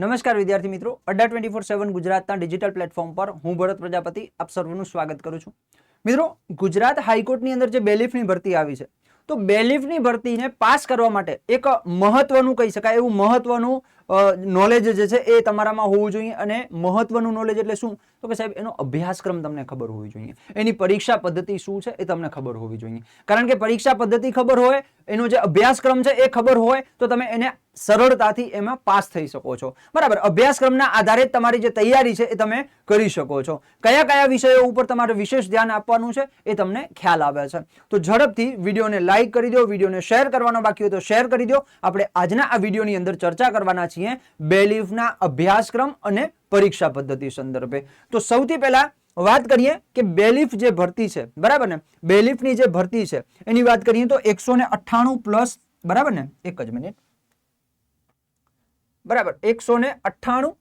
નમસ્કાર વિદ્યાર્થી મિત્રો. અડ્ડા ટ્વેન્ટી ફોર સેવન ગુજરાતના ડિજિટલ પ્લેટફોર્મ પર હું ભરત પ્રજાપતિ આપ સર્વનું સ્વાગત કરું છું. મિત્રો, ગુજરાત હાઈકોર્ટની અંદર જે બેલીફની ભરતી આવી છે, તો બેલીફની ભરતીને પાસ કરવા માટે એક મહત્વનું કહી શકાય, એવું મહત્વનું નોલેજ જે છે એ તમારામાં હોવું જોઈએ અને મહત્વનું નોલેજ એટલે શું? તો કે સાહેબ, એનો અભ્યાસક્રમ તમને ખબર હોવી જોઈએ. એની પરીક્ષા પદ્ધતિ શું છે એ તમને ખબર હોવી જોઈએ. કારણ કે પરીક્ષા પદ્ધતિ ખબર હોય એનો જે અભ્યાસક્રમ છે એ ખબર હોય તો તમે એને સરળતાથી એમાં પાસ થઈ શકો છો. બરાબર, અભ્યાસક્રમના આધારે તમારી જે તૈયારી છે એ તમે કરી શકો છો. કયા કયા વિષયો ઉપર તમારે વિશેષ ધ્યાન આપવાનું છે એ તમને ખ્યાલ આવે છે. તો ઝડપથી વિડીયોને લાઇક કરી દો, વિડીયોને શેર કરવાનો બાકી હોય તો શેર કરી દો. આપણે આજના આ વિડીયોની અંદર ચર્ચા કરવાના છીએ બેલીફના અભ્યાસક્રમ અને પરીક્ષા પદ્ધતિ સંદર્ભે. તો સૌથી પહેલા વાત કરીએ કે બેલીફ જે ભરતી છે, બરાબર ને? બેલીફની જે ભરતી છે, એની વાત કરીએ તો એકસો ને અઠ્ઠાણું પ્લસ, બરાબર ને? એક જ મિનિટ. બરાબર, એકસો ને અઠ્ઠાણું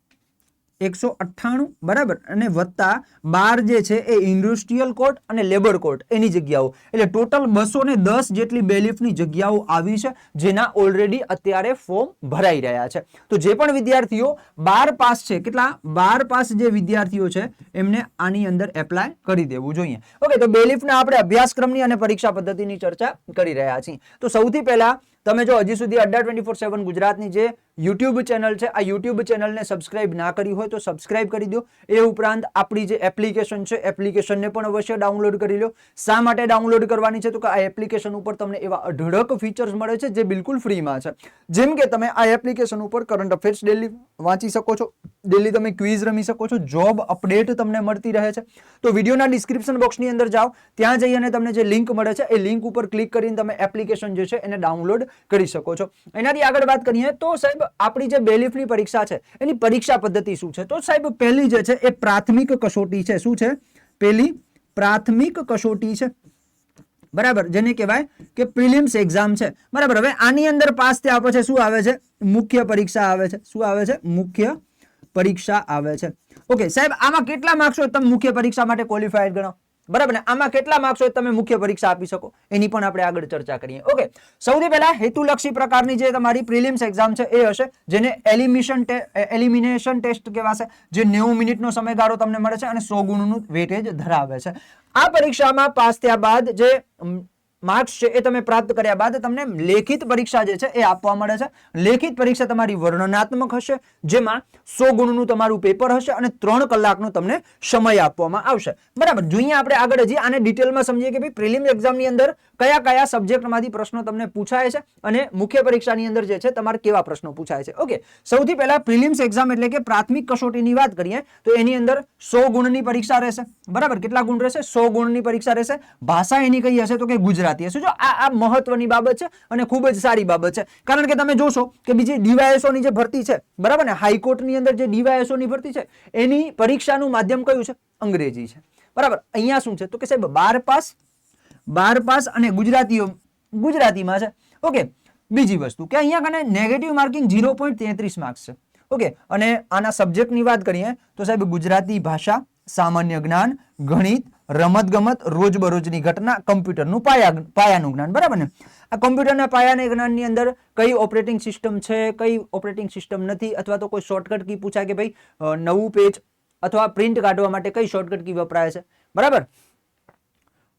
એકસો અઠ્ઠાણું, બરાબર? અને વત્તા બાર જે છે એ ઇન્ડસ્ટ્રીયલ કોર્ટ અને લેબર કોર્ટ એની જગ્યાઓ. એટલે ટોટલ બસો ને દસ જેટલી બેલીફની જગ્યાઓ આવી છે, જેના ઓલરેડી અત્યારે ફોર્મ ભરાઈ રહ્યા છે. તો જે પણ વિદ્યાર્થીઓ બાર પાસ છે, કેટલા? બાર પાસ જે વિદ્યાર્થીઓ છે, એમને આની અંદર એપ્લાય કરી દેવું જોઈએ. ઓકે તો બેલીફના આપણે અભ્યાસક્રમની અને પરીક્ષા પદ્ધતિની ચર્ચા કરી રહ્યા છીએ. તો સૌથી પહેલા તમે જો હજી સુધી અડ્ડા ટ્વેન્ટી ફોર સેવન ગુજરાતની જે યુટ્યુબ ચેનલ છે, આ યુટ્યુબ ચેનલને સબસ્ક્રાઇબ ના કરી હોય તો સબસ્ક્રાઇબ કરી દો. એ ઉપરાંત આપણી જે એપ્લિકેશન છે એપ્લિકેશનને પણ અવશ્ય ડાઉનલોડ કરી લો. શા માટે ડાઉનલોડ કરવાની છે? તો કે આ એપ્લિકેશન ઉપર તમને એવા અઢળક ફીચર્સ મળે છે, જે બિલકુલ ફ્રીમાં છે. જેમ કે તમે આ એપ્લિકેશન ઉપર કરંટ અફેર્સ ડેલી વાંચી શકો છો. ડેલી તમે ક્વિઝ રમી શકો છો. જોબ અપડેટ તમને મળતી રહે છે. તો વિડીયોના ડિસ્ક્રિપ્શન બોક્સની અંદર જાઓ. ત્યાં જઈ અને તમને જે લિંક મળે છે, એ લિંક ઉપર ક્લિક કરીને તમે એપ્લિકેશન જે છે, એને ડાઉનલોડ કરી શકો છો. એનાથી આગળ વાત કરીએ તો સાહેબ, આપણી જે બેલીફની પરીક્ષા છે, એની પરીક્ષા પદ્ધતિ શું છે? તો સાહેબ, પહેલી જે છે, એ પ્રાથમિક કસોટી છે. શું છે? પહેલી પ્રાથમિક કસોટી છે. બરાબર? જેને કહેવાય કે પ્રિલિમ્સ એક્ઝામ છે. બરાબર? હવે આની અંદર પાસ થયા પછી શું આવે છે? મુખ્ય પરીક્ષા આવે છે. શું આવે છે? મુખ્ય પરીક્ષા આવે છે. ઓકે, સાહેબ, આમાં કેટલા માર્ક્સ તમે મુખ્ય પરીક્ષા માટે ક્વોલિફાઈડ ગણો. બરાબર? ને આમાં કેટલા માર્ક્સ હોય? તમે મુખ્ય પરીક્ષા આપી શકો. એની પણ આપણે આગળ ચર્ચા કરીએ. ઓકે, સૌથી પહેલા હેતુલક્ષી પ્રકારની જે તમારી પ્રિલિમ્સ એક્ઝામ છે એ હશે, જેને એલિમિશન એલિમિનેશન ટેસ્ટ કહેવાશે, જે નેવું મિનિટનો સમયગાળો તમને મળે છે અને સો ગુણનું વેટેજ ધરાવે છે. આ પરીક્ષામાં પાસ થયા બાદ જે માર્ક્સ છે એ તમે પ્રાપ્ત કર્યા બાદ તમને લેખિત પરીક્ષા જે છે એ આપવા મળે છે. લેખિત પરીક્ષા તમારી વર્ણનાત્મક હશે, જેમાં સો ગુણનું તમારું પેપર હશે અને ત્રણ કલાકનો તમને સમય આપવામાં આવશે. બરાબર જોઈએ આપણે આગળ હજી આને ડિટેલમાં સમજીએ કે ભાઈ પ્રિલિમ એક્ઝામની અંદર કયા કયા સબ્જેક્ટમાંથી પ્રશ્નો તમને પૂછાય છે અને મુખ્ય પરીક્ષાની અંદર જે છે તમારે કેવા પ્રશ્નો પૂછાય છે. ઓકે સૌથી પહેલા પ્રિલિમ્સ એક્ઝામ એટલે કે પ્રાથમિક કસોટીની વાત કરીએ, તો એની અંદર સો ગુણની પરીક્ષા રહેશે. બરાબર, કેટલા ગુણ રહેશે? સો ગુણની પરીક્ષા રહેશે. ભાષા એની કઈ હશે તો કે ગુજરાતી. હશે. જો આ આ મહત્વની બાબત છે અને ખૂબ જ સારી બાબત છે. કારણ કે તમે જોશો કે બીજી ડીવાયએસઓની જે ભરતી છે, બરાબર ને? હાઈકોર્ટની અંદર જે ડીવાયએસઓની ભરતી છે, એની પરીક્ષાનું માધ્યમ કયું છે? અંગ્રેજી છે. બરાબર? અહીંયા શું છે? તો કે સાહેબ, બાર પાસ બાર પાસ અને ગુજરાતીઓ ગુજરાતીમાં છે. ઓકે, બીજી વસ્તુ કે અહીંયા કને નેગેટિવ માર્કિંગ ઝીરો પોઈન્ટ તેત્રીસ માર્ક્સ છે. ઓકે, અને આના સબ્જેક્ટની વાત કરીએ, તો સાહેબ ગુજરાતી ભાષા, સામાન્ય જ્ઞાન ગણિત, રમતગમત, રોજબરોજની ઘટના, કમ્પ્યુટરનું પાયા પાયાનું જ્ઞાન. બરાબર ને? આ કમ્પ્યુટરના પાયાના જ્ઞાનની અંદર કઈ ઓપરેટિંગ સિસ્ટમ છે, કઈ ઓપરેટિંગ સિસ્ટમ નથી, અથવા તો કોઈ શોર્ટકટ કી પૂછાય કે ભાઈ નવું પેજ અથવા પ્રિન્ટ કાઢવા માટે કઈ શોર્ટકટ કી વપરાય છે? બરાબર?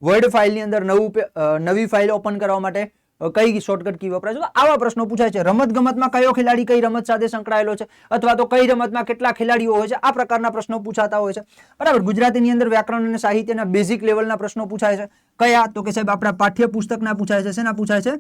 વર્ડ ફાઇલની અંદર નવું નવી ફાઇલ ઓપન કરવા માટે કઈ શોર્ટકટ કી વપરાય છે? તો આવા પ્રશ્નો પૂછાય છે. રમત ગમતમાં કયો ખેલાડી કઈ રમત સાથે સંકળાયેલો છે? અથવા તો કઈ રમતમાં કેટલા ખેલાડીઓ હોય છે? આ પ્રકારના પ્રશ્નો પૂછાતા હોય છે. બરાબર, ગુજરાતીની અંદર વ્યાકરણ અને સાહિત્યના બેઝિક લેવલના પ્રશ્નો પૂછાય છે. કયા? તો કે સાહેબ, આપણા પાઠ્ય પુસ્તકના પૂછાય છે. શેના પૂછાય છે?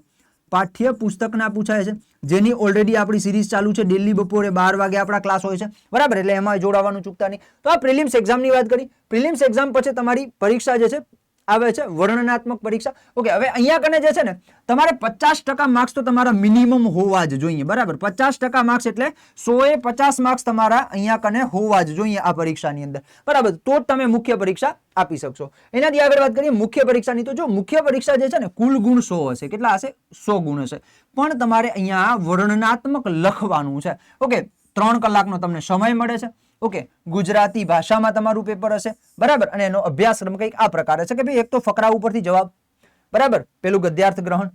પાઠ્ય પુસ્તકના પૂછાય છે. જેની ઓલરેડી આપણી સિરીઝ ચાલુ છે ડેલી બપોરે બાર વાગે આપણા ક્લાસ હોય છે. બરાબર, એટલે એમાં જોડાવાનું ચૂકતા નહીં. તો આ પ્રિલિમ્સ એક્ઝામની વાત કરી. પ્રિલિમ્સ એક્ઝામ પછી તમારી પરીક્ષા જે છે આવે છે, વર્ણનાત્મક પરીક્ષા. ઓકે, હવે અહીંયા કને જે છે ને, તમારે પચાસ ટકા માર્ક્સ તો તમારા મિનિમમ હોવા જ જોઈએ, બરાબર? પચાસ ટકા માર્ક્સ એટલે સો એ પચાસ માર્ક્સ તમારા અહીંયા કને હોવા જ જોઈએ આ પરીક્ષાની અંદર. બરાબર? તો જ તમે મુખ્ય પરીક્ષા આપી શકશો. એનાથી આગળ વાત કરીએ, મુખ્ય પરીક્ષાની. તો જો મુખ્ય પરીક્ષા જે છે ને, કુલ ગુણ સો હશે. કેટલા હશે? સો ગુણ હશે. પણ તમારે અહીંયા વર્ણનાત્મક લખવાનું છે. ઓકે, ત્રણ કલાકનો તમને સમય મળે છે. ઓકે, ગુજરાતી ભાષામાં તમારું પેપર હશે, બરાબર? અને એનો અભ્યાસક્રમ કંઈક આ પ્રકારે છે કે ભાઈ એક તો ફકરા ઉપરથી જવાબ, બરાબર? પેલું ગદ્યાર્થ ગ્રહણ.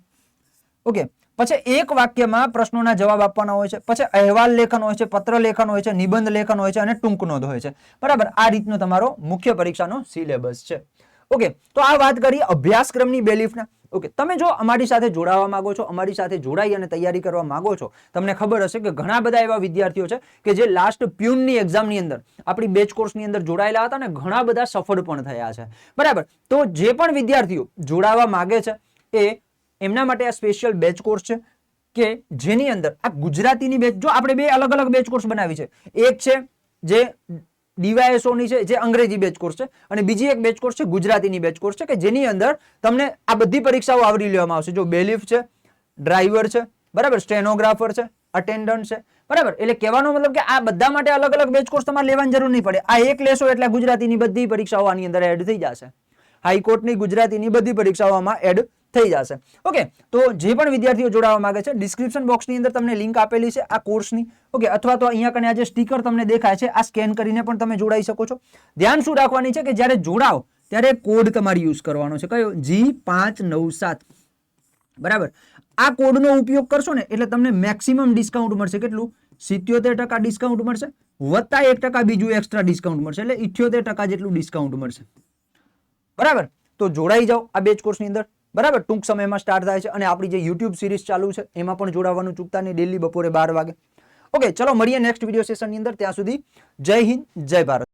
ઓકે, પછી એક વાક્યમાં પ્રશ્નોના જવાબ આપવાના હોય છે, પછી અહેવાલ લેખન હોય છે, પત્ર લેખન હોય છે, નિબંધ લેખન હોય છે અને ટૂંક નોંધ હોય છે. બરાબર? આ રીતનો તમારો મુખ્ય પરીક્ષાનો સિલેબસ છે. ઓકે, તો આ વાત કરી અભ્યાસક્રમની બેલીફના ઓકે તમે જો અમારી સાથે જોડાવા માંગો છો, અમારી સાથે જોડાઈ અને તૈયારી કરવા માંગો છો, તમને ખબર હશે કે ઘણા બધા એવા વિદ્યાર્થીઓ છે કે જે લાસ્ટ પ્યુનની એક્ઝામની અંદર, આપણી બેચ કોર્સની અંદર જોડાયેલા હતા અને ઘણા બધા સફળ પણ થયા છે. બરાબર? તો જે પણ વિદ્યાર્થીઓ જોડાવા માગે છે, એ એમના માટે આ સ્પેશિયલ બેચ કોર્સ છે કે જેની અંદર આ ગુજરાતીની બેચ જો આપણે બે અલગ અલગ બેચ કોર્સ બનાવી છે, એક છે જે ડીવાયએસઓની છે, જે અંગ્રેજી બેચ કોર્સ છે, અને બીજી એક બેચ કોર્સ છે, ગુજરાતીની બેચ કોર્સ છે, કે જેની અંદર તમને આ બધી પરીક્ષાઓ આવરી લેવામાં આવશે. જો બેલિફ છે, ડ્રાઈવર છે, બરાબર, સ્ટેનોગ્રાફર છે અટેન્ડન્ટ છે, બરાબર, એટલે કહેવાનો મતલબ કે આ બધા માટે અલગ અલગ બેચ કોર્સ તમારે લેવાની જરૂર નહીં પડે. આ એક લેશો એટલે ગુજરાતીની બધી પરીક્ષાઓ આની અંદર એડ થઈ જશે. હાઈકોર્ટની ગુજરાતીની બધી પરીક્ષાઓમાં એડ થઈ જશે. ઓકે તો જે પણ વિદ્યાર્થીઓ જોડાવા માંગે છે ડિસ્ક્રિપ્શન બોક્સની અંદર તમને લિંક આપેલી છે આ કોર્સની ઓકે અથવા તો અહીંયા કને આ જે સ્ટીકર તમને દેખાય છે, આ સ્કેન કરીને પણ તમે જોડાઈ શકો છો. ધ્યાન શું રાખવાની છે કે જ્યારે જોડાઓ, ત્યારે કોડ તમારે યુઝ કરવાનો છે. કયો? જી પાંચ નવ સાત. બરાબર? આ કોડનો ઉપયોગ કરશો ને, એટલે તમને મેક્સિમમ ડિસ્કાઉન્ટ મળશે. કેટલું? સિત્યોતેર ટકા ડિસ્કાઉન્ટ મળશે, વત્તા એક ટકા બીજું એક્સ્ટ્રા ડિસ્કાઉન્ટ મળશે, એટલે ઇઠ્યોતેર ટકા જેટલું ડિસ્કાઉન્ટ મળશે. બરાબર? તો જોડાઈ જાઓ આ બેચ કોર્સની અંદર. બરાબર? ટૂંક સમયમાં સ્ટાર્ટ થાય છે અને આપણી જે યુટ્યુબ સિરીઝ ચાલુ છે, એમાં પણ જોડાવાનું ચૂકતા નહીં ડેલી બપોરે બાર વાગે. ઓકે ચલો મળીએ નેક્સ્ટ વીડિયો સેશનની અંદર. ત્યાં સુધી જય હિન્દ, જય ભારત.